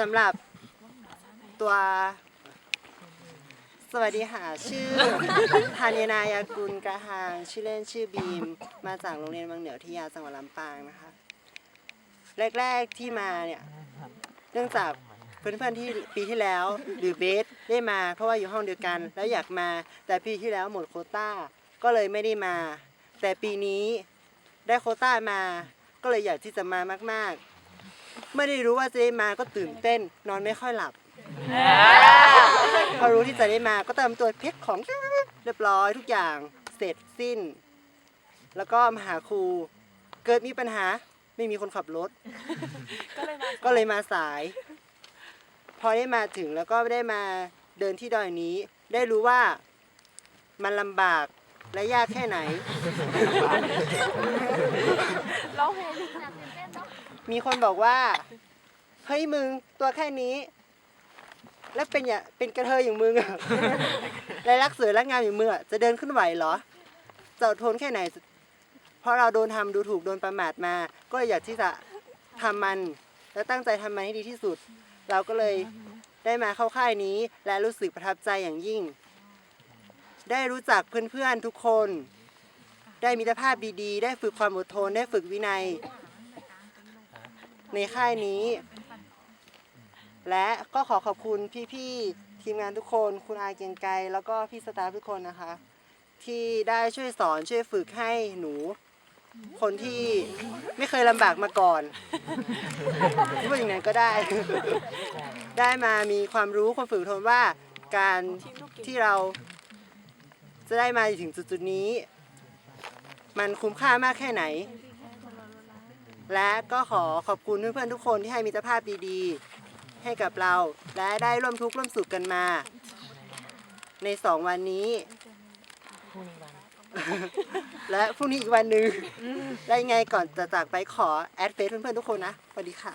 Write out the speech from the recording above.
สำหรับตัวสวัสดีค่ะ ชื่อธานยนายากุลกระหาง ชื่อเล่นชื่อบีม มาจากโรงเรียนบางเหนือที่ยาจังหวัดลำปางนะคะ แรกๆที่มาเนี่ยเนื่องจากเพื่อนๆที่ปีที่แล้วหรือเบสได้มา เพราะว่าอยู่ห้องเดียวกัน แล้วอยากมา แต่ปีที่แล้วหมดโคต้า ก็เลยไม่ได้มา แต่ปีนี้ได้โคต้ามา ก็เลยอยากที่จะมามาก ๆ ไม่ได้รู้ว่าจะได้มาก็ตื่นเต้น นอนไม่ค่อยหลับ พอรู้ที่จะได้มาก็เตรียมตัวเพชรของเรียบร้อยทุกอย่างเสร็จสิ้น แล้วก็มาหาครู เกิดมีปัญหาไม่มีคนขับรถ ก็เลยมาสาย พอได้มาถึงแล้วก็ได้มาเดินที่ดอยนี้ ได้รู้ว่ามันลำบาก และยากแค่ไหน ร้องเพลงมีคนบอกว่า เฮ้ยมึงตัวแค่นี้ แล้วเป็นอย่าเป็นกระเทยอย่างมึงอะ และรักสวยรักงามอย่างมึงอะจะเดินขึ้นไหวเหรอ จะอดทนแค่ไหน เพราะเราโดนทำดูถูกโดนประมาทมา ก็เลยอยากที่จะทำมัน และตั้งใจทำมันให้ดีที่สุด เราก็เลยได้มาเข้าค่ายนี้ และรู้สึกประทับใจอย่างยิ่ง ได้รู้จักเพื่อนๆทุกคน ได้มิตรภาพดีๆ ได้ฝึกความอดทน ได้ฝึกวินัย ในค่ายนี้ และก็ขอขอบคุณพี่ๆทีมงานทุกคน คุณอาเกียงไกรแล้วก็พี่สตาฟทุกคนนะคะ ที่ได้ช่วยสอนช่วยฝึกให้หนู คนที่ไม่เคยลำบากมาก่อนพูดอย่างนั้นก็ได้ ได้มามีความรู้ความฝึกทนว่าการที่เรา จะได้มาถึงจุดๆนี้ มันคุ้มค่ามากแค่ไหน และก็ขอขอบคุณเพื่อนๆทุกคนที่ให้มิตรภาพดีๆ ให้กับเรา และได้ร่วมทุกข์ร่วมสุขกันมา ในสองวันนี้ และพรุ่งนี้อีกวันหนึ่งได้ไงก่อนจะจากไปขอแอดเฟซเพื่อนๆทุกคนนะสวัสดีค่ะ